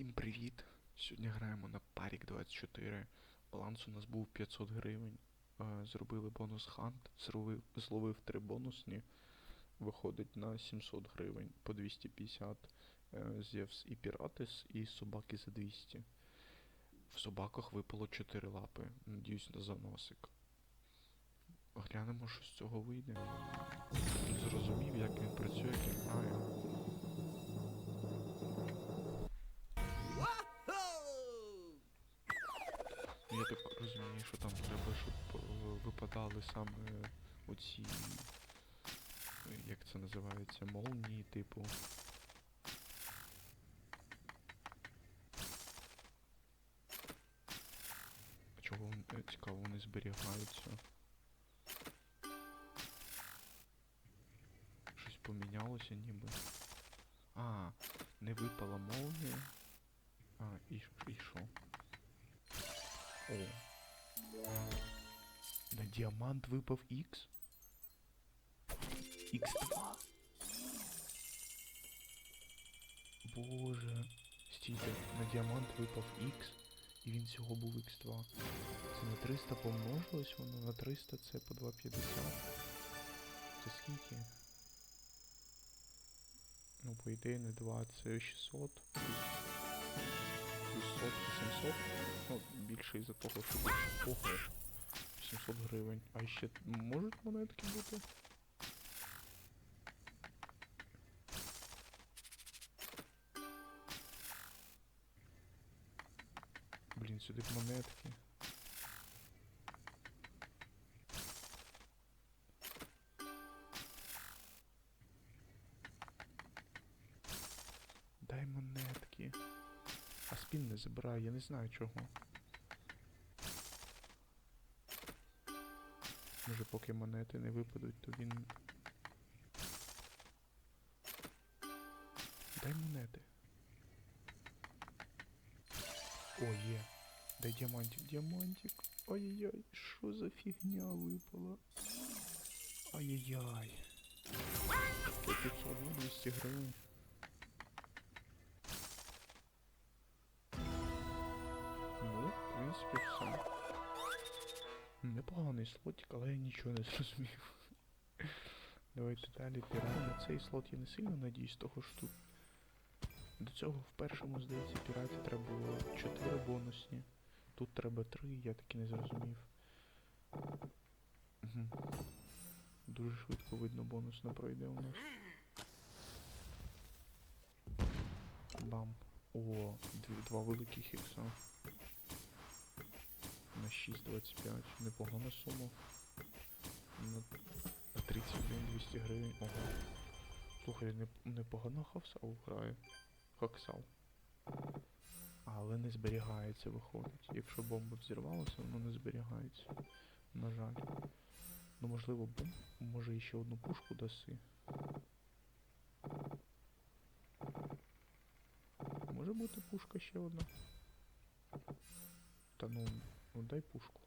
Всім привіт! Сьогодні граємо на Парік 24. Баланс у нас був 500 гривень. Е, Зробили бонус хант, зловив, зловив три бонусні. Виходить на 700 гривень по 250. Е, Зевс і Піратис, і собаки за 200. В собаках випало 4 лапи. Надіюсь на заносик. Глянемо, що з цього вийде. Зрозумів, як він працює, як він грає. Що там треба, щоб е, випадали саме оці. Як це називається? Молнії, типу. Чого е, цікаво, вони зберігаються? Щось помінялося ніби. А, не випала молнія. А, і, і що? О. Діамант випав X. X2. Боже. Стійте, на діамант випав X, і він всього був X2. Це на 300 помножилось воно, на 300 це по 250. Це скільки? Ну, по ідеї, не 2, це 600. Плюс 100, 700. Ну, більше із-за того, що ого, 700 гривень. А ще можуть монетки бути? Блін, сюди монетки. Дай монетки. А спін не забирає, я не знаю чого. Може поки монети не випадуть, то він. Дай монети. О, є. Дай діамантик, діамантик. Ай-яй-яй, що за фігня випала? Ай-яй-яй. По 500, ну 200 гривень. Ну, в принципі, все. Непоганий слотик, але я нічого не зрозумів. Давайте далі пірати. Цей слот я не сильно надіюсь, того що тут. До цього в першому, здається, піраті треба було 4 бонусні. Тут треба 3, я таки не зрозумів. Угу. Дуже швидко видно бонус не пройде у нас. Бам. О, два великих ікса. На 6,25. Непогана сума. На, на 31 200 гривень. Ого. Слухай, не, непогано хавсал грає. Хаксал. Але не зберігається, виходить. Якщо бомба взірвалася, воно не зберігається. На жаль. Ну можливо, бом... може іще одну пушку даси. Може бути пушка ще одна. Та ну, ну дай пушку.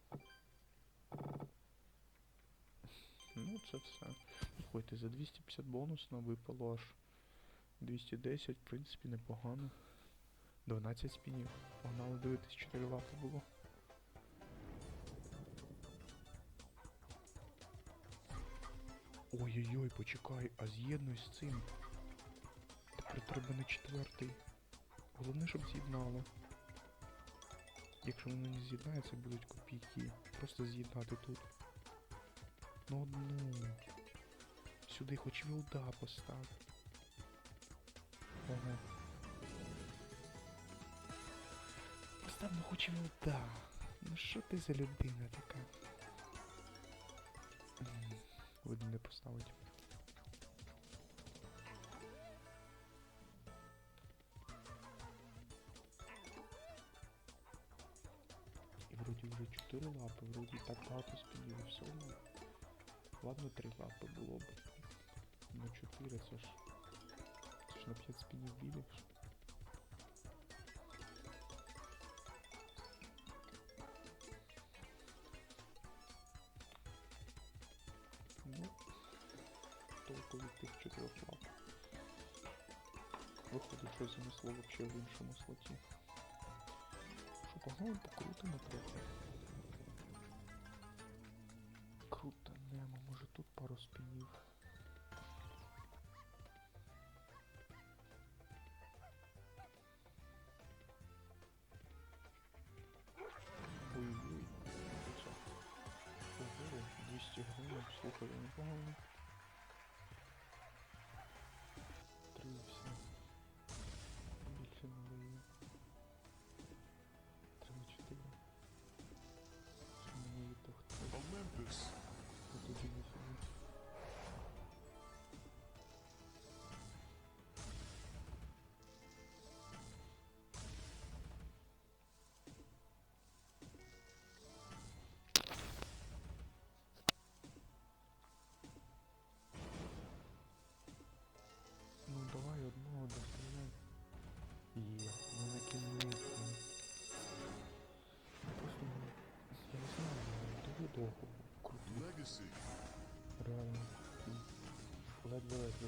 Ну це все. Слухайте, за 250 бонусно випало аж 210, в принципі, непогано. 12 спінів. Погнали дивитись, 4 лапи було. Ой-ой-ой, почекай, а з'єднуй з цим. Тепер треба на четвертий. Головне, щоб з'єднало. Якщо воно не з'єднається, будуть копійки. Просто з'єднати тут. Ну одну. Сюди хоч вілда постав. Ого. Постав ну хоч вілда. Ну що ти за людина така? Видно не поставить. 4 лапи, вроді так багато спінів і все. Ладно, 3 лапи було б. Ну 4 це ж. Це ж на 5 спінів більше. Ну, толку від тих 4 лап. виходить, що занесло вообще в іншому слоті. Що погнали покрутимо трохи.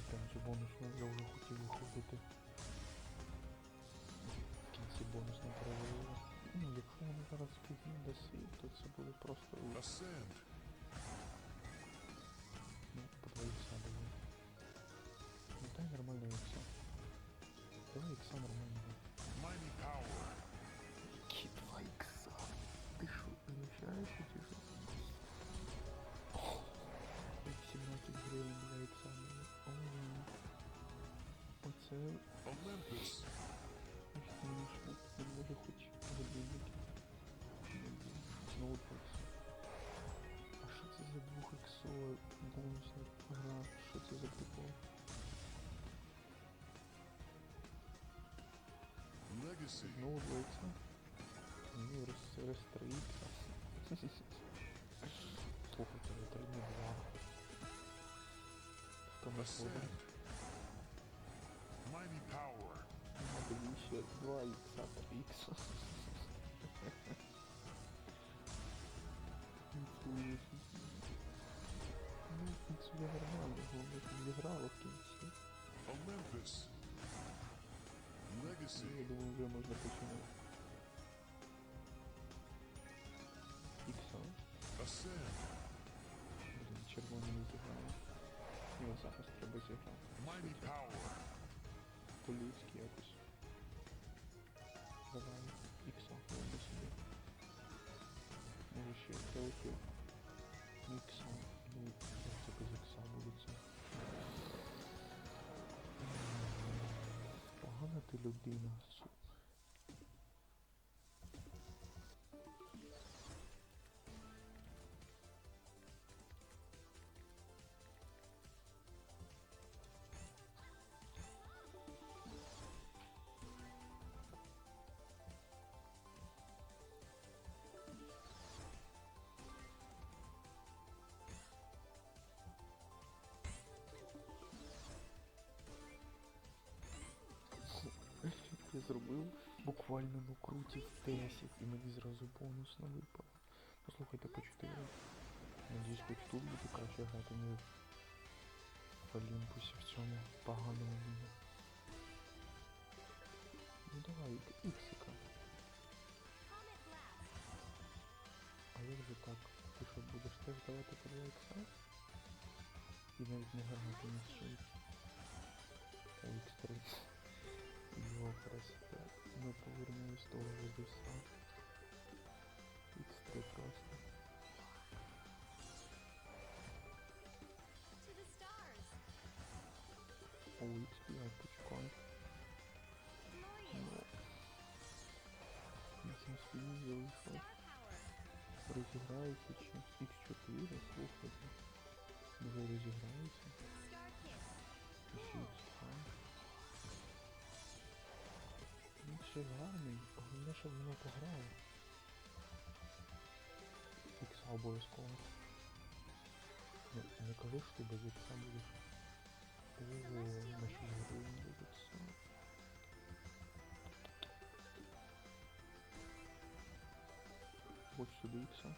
Там цю бонусну я вже хотів виходити. Слухайте, ви три не два. Хто не ходить? Ascend. Mighty power. Тобі ще два ікса, три ікса. Ніхуя собі. Ну, ікс вже нормально, головне, що зіграло в кінці. Я думаю, вже можна починати. Ікса. Блін, червоний не зіграє. Його зараз треба зіграти. По-людськи якось. Давай, ікса, собі. Може ще трохи. Ікса. lubinos буквально ну крутить тесік і мені зразу бонус не випав. Послухайте ну, по 4. Надіюсь, хоч тут буду краще грати, не в Олімпусі в цьому поганому мені. Ну давай, іксика. А як же так? Ти що будеш теж давати по 2 ікса? І навіть не гарно ти не Х3. Пресіте, ми повернулись того ж до X3 просто. О, X5 почекай. На цьому спині залишив. Розіграється чи X4, слухайте. Вже розіграється. Ще X2. Він ще гарний, головне, щоб воно пограло. Ікса обов'язково. Не, не кажи, що ти без ікса будеш. Ого, на 6 гривень без ікса. Ось сюди ікса.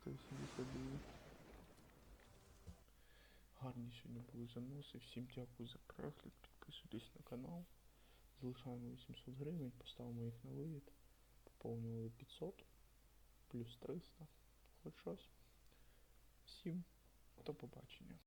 182. Гарні сьогодні були заноси. Всім дякую за перегляд. Підписуйтесь на канал. Залишаємо 800 гривень, поставимо їх на вивід. Поповнювали 500 плюс 300. Хоч щось. Всім до побачення.